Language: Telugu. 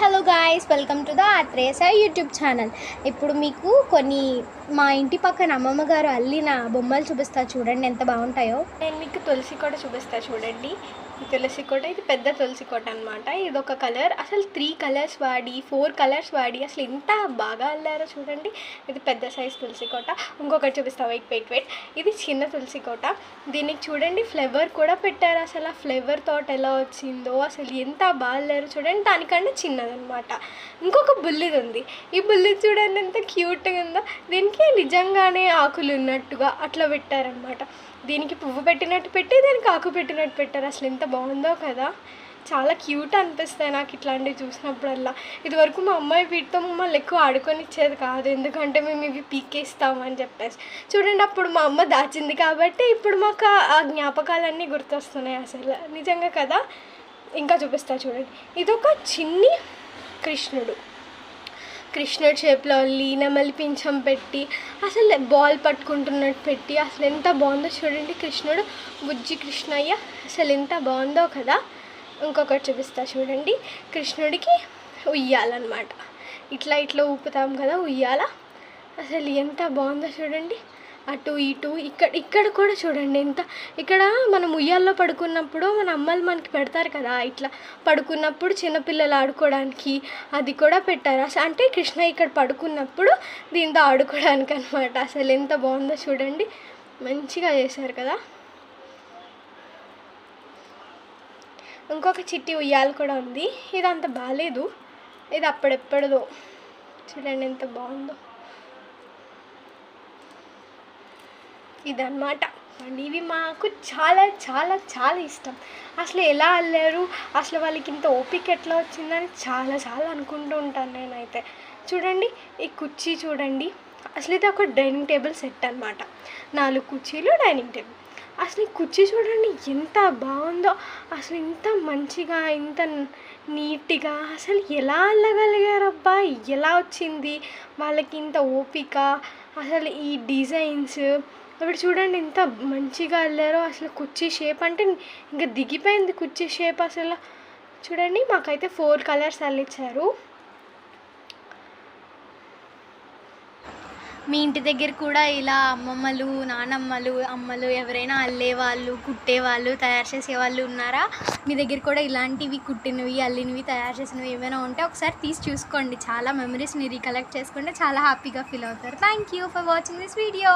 Hello guys welcome to the Athresa YouTube channel. ఇప్పుడు మీకు కొన్ని మా ఇంటి పక్కన అమ్మమ్మ గారు అల్లిన బొమ్మలు చూపిస్తా చూడండి ఎంత బాగుంటాయో. నేను మీకు తులసి కోట చూపిస్తా చూడండి. ఈ తులసి కోట ఇది పెద్ద తులసి కోట అనమాట ఇది ఒక కలర్ అసలు త్రీ కలర్స్ వాడి ఫోర్ కలర్స్ వాడి అసలు ఎంత బాగా అల్లారో చూడండి. ఇది పెద్ద సైజ్ తులసి కోట. ఇంకొకటి చూపిస్తా వెయిట్ వెయిట్ వెయిట్ ఇది చిన్న తులసి కోట. దీనికి చూడండి ఫ్లేవర్ కూడా పెట్టారు. అసలు ఆ ఫ్లేవర్ తోట ఎలా వచ్చిందో అసలు ఎంత బాగా అల్లారో చూడండి. దానికంటే చిన్నదనమాట ఇంకొక బుల్లిది ఉంది. ఈ బుల్లిది చూడండి ఎంత క్యూట్గా ఉందో. దీనికి నిజంగానే ఆకులు ఉన్నట్టుగా అట్లా పెట్టారనమాట దీనికి పువ్వు పెట్టినట్టు పెట్టి దీనికి ఆకు పెట్టినట్టు పెట్టారు. అసలు ఎంత బాగుందో కదా. చాలా క్యూట్ అనిపిస్తాయి నాకు ఇట్లాంటివి చూసినప్పుడల్లా. ఇదివరకు మా అమ్మాయి వీటితో మమ్మల్ని ఎక్కువ ఆడుకొని ఇచ్చేది కాదు. ఎందుకంటే మేము ఇవి పీకేస్తామని చెప్పేసి. చూడండి అప్పుడు మా అమ్మ దాచింది కాబట్టి ఇప్పుడు మాకు ఆ- ఆ జ్ఞాపకాలన్నీ గుర్తొస్తున్నాయి అసలు. నిజంగా కదా? ఇంకా చూపిస్తా చూడండి. ఇదొక చిన్ని కృష్ణుడు. కృష్ణుడి షేప్లో లీనమల్లి పింఛం పెట్టి అసలు బాల్ పట్టుకుంటున్నట్టు పెట్టి అసలు ఎంత బాగుందో చూడండి కృష్ణుడు. బుజ్జి కృష్ణయ్య అసలు ఎంత బాగుందో కదా. ఇంకొకటి చూపిస్తా చూడండి. కృష్ణుడికి ఉయ్యాలన్నమాట. ఇట్లా ఇట్లా ఊపుతాం కదా ఉయ్యాల. అసలు ఎంత బాగుందో చూడండి. అటు ఇటు ఇక్కడ ఇక్కడ కూడా చూడండి ఎంత ఇక్కడ మనం ఉయ్యాల్లో పడుకున్నప్పుడు మన అమ్మలు మనకి పెడతారు కదా ఇట్లా పడుకున్నప్పుడు చిన్నపిల్లలు ఆడుకోవడానికి అది కూడా పెట్టారు. అసలు అంటే కృష్ణ ఇక్కడ పడుకున్నప్పుడు దీంతో ఆడుకోవడానికి అనమాట అసలు ఎంత బాగుందో చూడండి. మంచిగా చేశారు కదా. ఇంకొక చిట్టి ఉయ్యాల కూడా ఉంది. ఇది అంత బాగాలేదు ఇది అప్పుడెప్పుడుదో. చూడండి ఎంత బాగుందో. ఇదన్నమాట. అండ్ ఇవి మాకు చాలా చాలా చాలా ఇష్టం. అసలు ఎలా అల్లారు? అసలు వాళ్ళకి ఇంత ఓపిక ఎట్లా వచ్చిందని చాలా చాలా అనుకుంటూ ఉంటాను నేనైతే. చూడండి ఈ కుర్చీ చూడండి. అసలు ఇది ఒక డైనింగ్ టేబుల్ సెట్ అనమాట నాలుగు కుర్చీలు డైనింగ్ టేబుల్. అసలు ఈ కుర్చీ చూడండి ఎంత బాగుందో. అసలు ఇంత మంచిగా ఇంత నీట్గా అసలు ఎలా అల్లగలిగారబ్బా? ఎలా వచ్చింది? వాళ్ళకి ఇంత ఓపిక అసలు ఈ డిజైన్స్ ఇప్పుడు చూడండి ఎంత మంచిగా అల్లారో అసలు కుర్చీ షేప్ అంటే ఇంకా దిగిపోయింది కుర్చీ షేప్ అసలు. చూడండి మాకైతే ఫోర్ కలర్స్ అల్లిచ్చారు. మీ ఇంటి దగ్గర కూడా ఇలా అమ్మమ్మలు నానమ్మలు అమ్మలు ఎవరైనా అల్లేవాళ్ళు కుట్టేవాళ్ళు తయారు చేసేవాళ్ళు ఉన్నారా? మీ దగ్గర కూడా ఇలాంటివి కుట్టినవి అల్లినవి తయారు చేసినవి ఏమైనా ఉంటే ఒకసారి తీసి చూసుకోండి. చాలా మెమరీస్ని రీకలెక్ట్ చేసుకుంటే చాలా హ్యాపీగా ఫీల్ అవుతారు. Thank you for watching this video